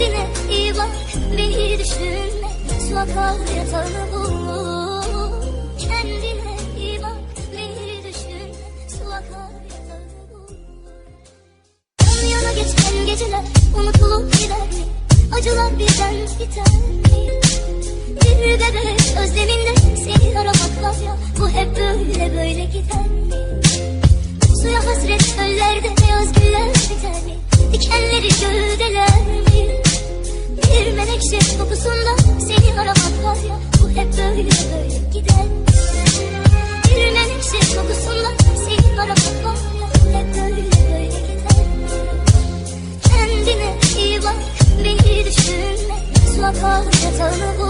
Kendine iyi bak, beni düşünme. Akar yatağını bul. Kendine iyi bak, beni düşünme. Akar yatağını bul. Yan yana geçen geceler unutulup gider mi? Acılar birden biter mi? Bir bebek özleminde seni aramak var ya Bu hep böyle böyle gider mi? Suya hasret çöllerde Menekşe kokusunda seni aramak var ya Bu hep böyle böyle gider? Bir menekşe kokusunda seni aramak var ya Bu hep böyle böyle gider? Kendine iyi bak, beni düşünme. Su akar yatağını bul.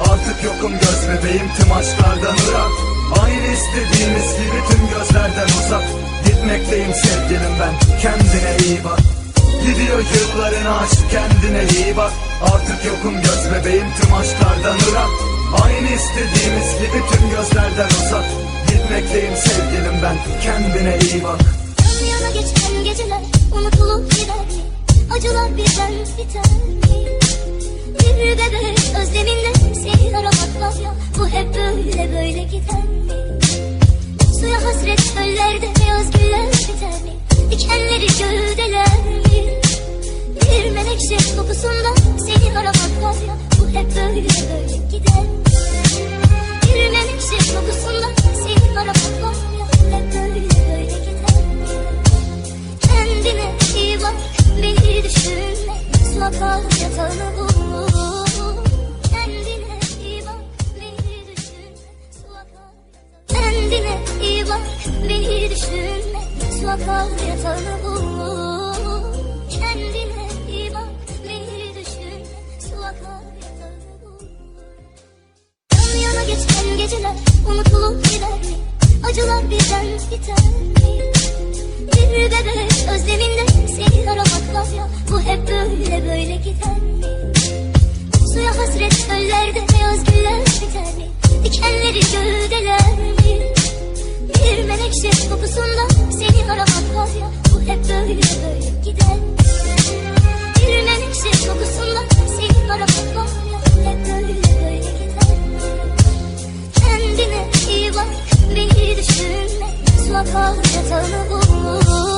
Artık yokum göz bebeğim tüm aşklardan ırak Aynı istediğimiz gibi tüm gözlerden uzak. Gitmekteyim sevgilim ben kendine iyi bak. Gidiyor yılların aşk kendine iyi bak. Artık yokum göz bebeğim tüm aşklardan ırak Aynı istediğimiz gibi tüm gözlerden uzak. Gitmekteyim sevgilim ben kendine iyi bak. Yan yana geçen geceler unutulup gider? Acılar birden biter? Bir bebek özleminde seni aramak ya Bu hep böyle böyle gider mi? Suya hasret çöllerde beyaz güller biter mi? Dikenleri gövdeler mi? Bir menekşe kokusunda seni aramak ya Bu hep böyle böyle gider mi? Bir menekşe kokusunda seni aramak var ya hep böyle böyle gider mi? Kendine iyi bak, beni düşünme. Su akar yatağını bul. Kendine iyi bak, beni düşünme. Su akar yatağını bul. Kendine iyi bak, beni düşünme. Su akar yatağını bul. Yan yana geçen geceler unutulup gider mi? Acılar birden biter mi? Bir bebek özleminde seni aramak ya Bu hep böyle böyle gider Menekşe kokusunda seni aramak var ya Bu hep böyle böyle gider mi? Bir menekşe kokusunda seni aramak var ya Bu hep böyle böyle gider? Kendine iyi bak, beni düşünme. Akar yatağını bul.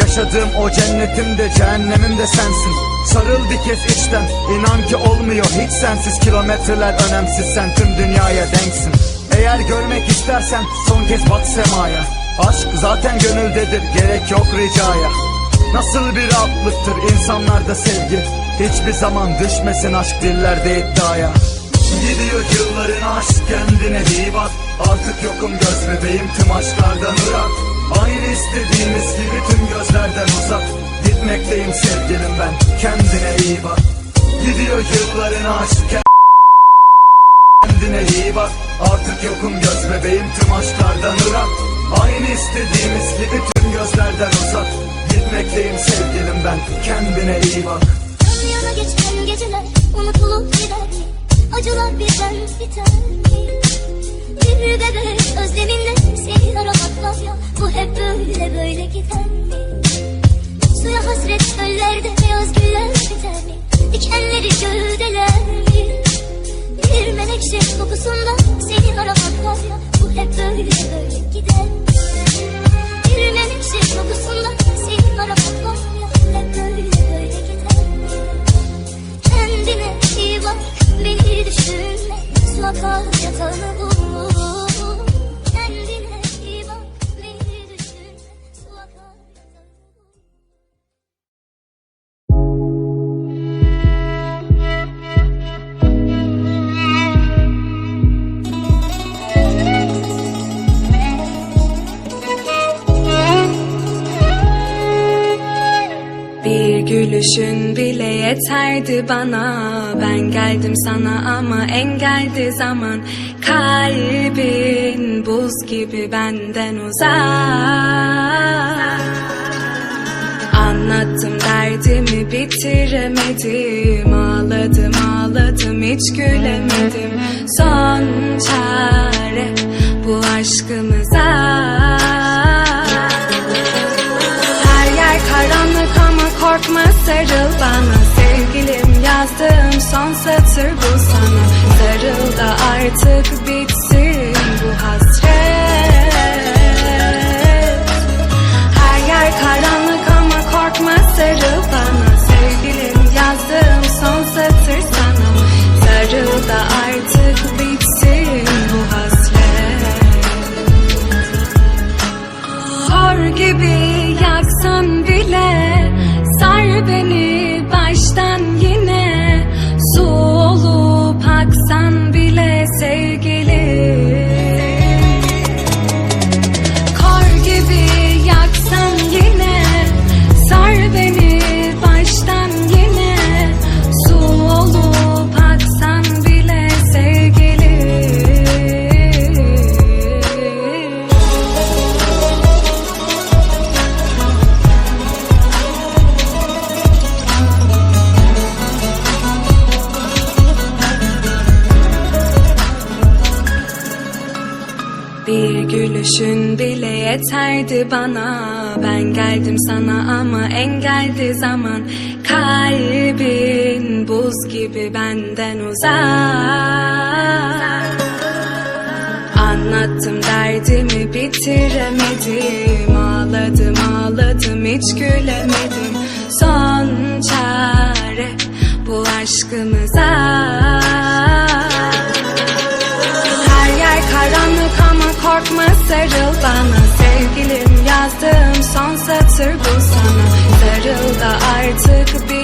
Yaşadığım o cennetim de cehennemim de sensin. Sarıl bir kez içten inan ki olmuyor hiç sensiz. Kilometreler önemsiz sen tüm dünyaya denksin. Eğer görmek istersen son kez bak semaya. Aşk zaten gönüldedir gerek yok ricaya. Nasıl bir rahatlıktır insanlarda sevgi. Hiçbir zaman düşmesin aşk dillerde iddiaya. Gidiyor yılların aşk kendine iyi bak. Artık yokum göz bebeğim tüm aşklardan ırak Aynı istediğimiz gibi tüm gözlerden uzak. Gitmekteyim sevgilim ben kendine iyi bak. Gidiyor yılların aşk kendine iyi bak. Artık yokum göz bebeğim tüm aşklardan ırak Aynı istediğimiz gibi tüm gözlerden uzak. Gitmekteyim sevgilim ben kendine iyi bak. Yan yana geçen geceler unutulup gider? Acılar birden biter mi? Bir bebek özleminle seni aramak var ya Bu hep böyle böyle gider mi? Suya hasret göllerde beyaz güller biter mi? Dikenleri gövdeler mi? Bir menekşe kokusunda seni aramak var ya Bu hep böyle böyle gider mi? Yeterdi bana. Ben geldim sana ama engeldi zaman. Kalbin buz gibi benden uzak. Anlattım derdimi bitiremedim. Ağladım ağladım hiç gülemedim. Son çare bu aşkımıza. Her yer karanlık ama korkma sarıl bana da artık bitsin yeterdi bana. Ben geldim sana ama engeldi zaman. Kalbin buz gibi benden uzak. Anlattım derdimi bitiremedim. Ağladım ağladım hiç gülemedim. Son çare bu aşkımıza satır bu sana. Sarıl da artık bitsin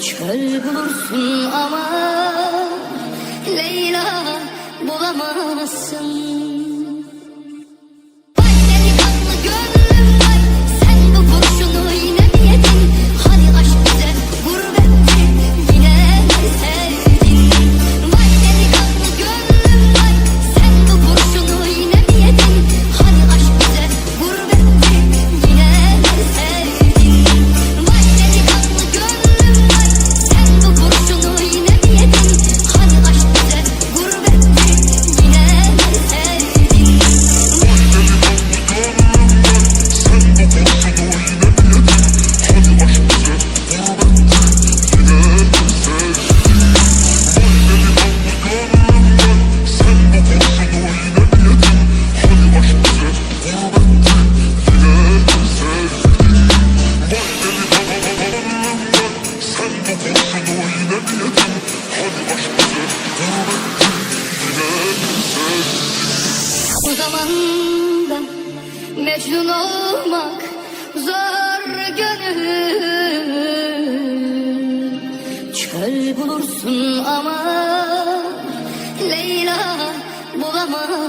Çöl bulursun ama Leyla bulamazsın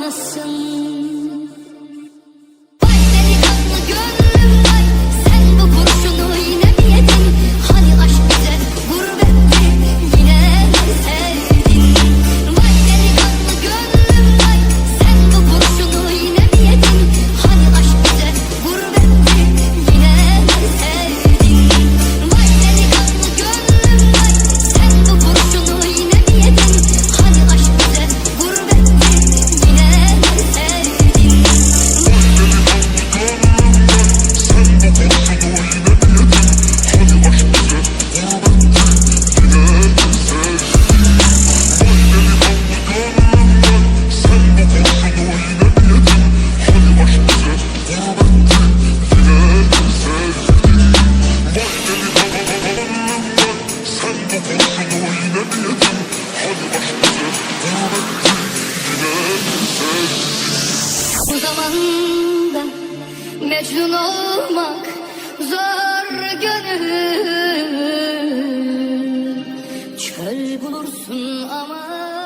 bulamazsın Çöl bulursun